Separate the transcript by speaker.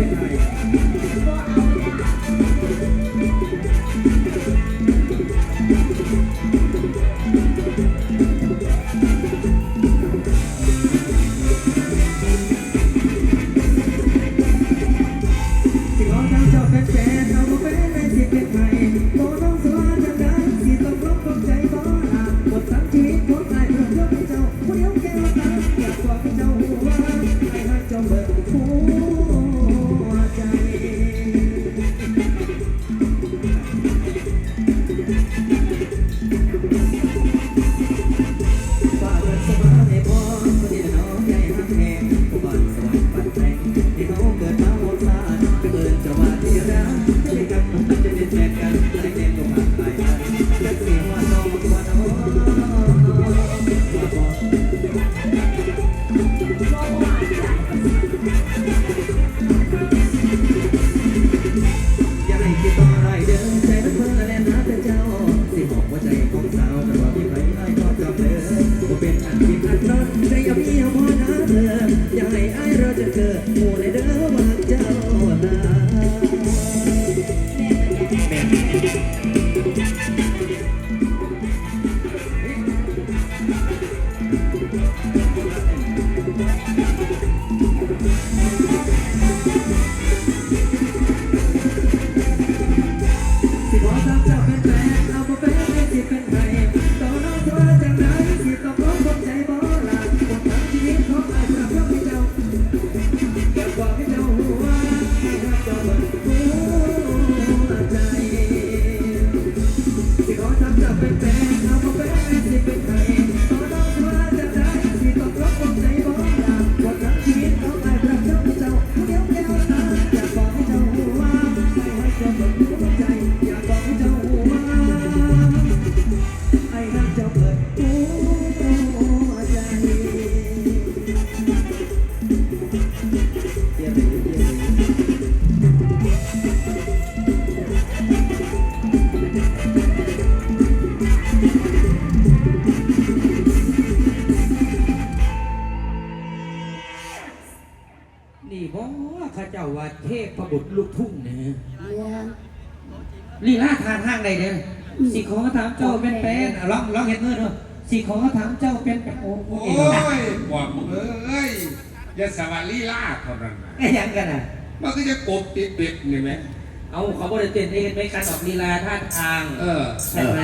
Speaker 1: Thank you. Thank you. ข้า
Speaker 2: เจ้า
Speaker 3: ว่าเทพบุตรลู
Speaker 4: กทุ่งเนี่ย
Speaker 1: เลี้ยง
Speaker 4: ลีลาทานห้างใดเด้อสิขอถามเจ้าเป็นเป็นอะลองลองเห็นมือเด้อสิขอถามเจ้าเป็นเป็นโอ้โห
Speaker 5: โอ้
Speaker 4: เอ๋
Speaker 5: ยบอกมึงเอ้ยอย่าสวัสดีล่าเท่านั้นนะ
Speaker 4: ไอ้หยังกันอะ
Speaker 5: มันก็จะกบติดเบ็ดนี่ไหม
Speaker 4: เอาเขาบ่ได้เต้นได้เห็นไหมการออกลีลาท่าทาง
Speaker 5: เออ
Speaker 4: ใช่ไหม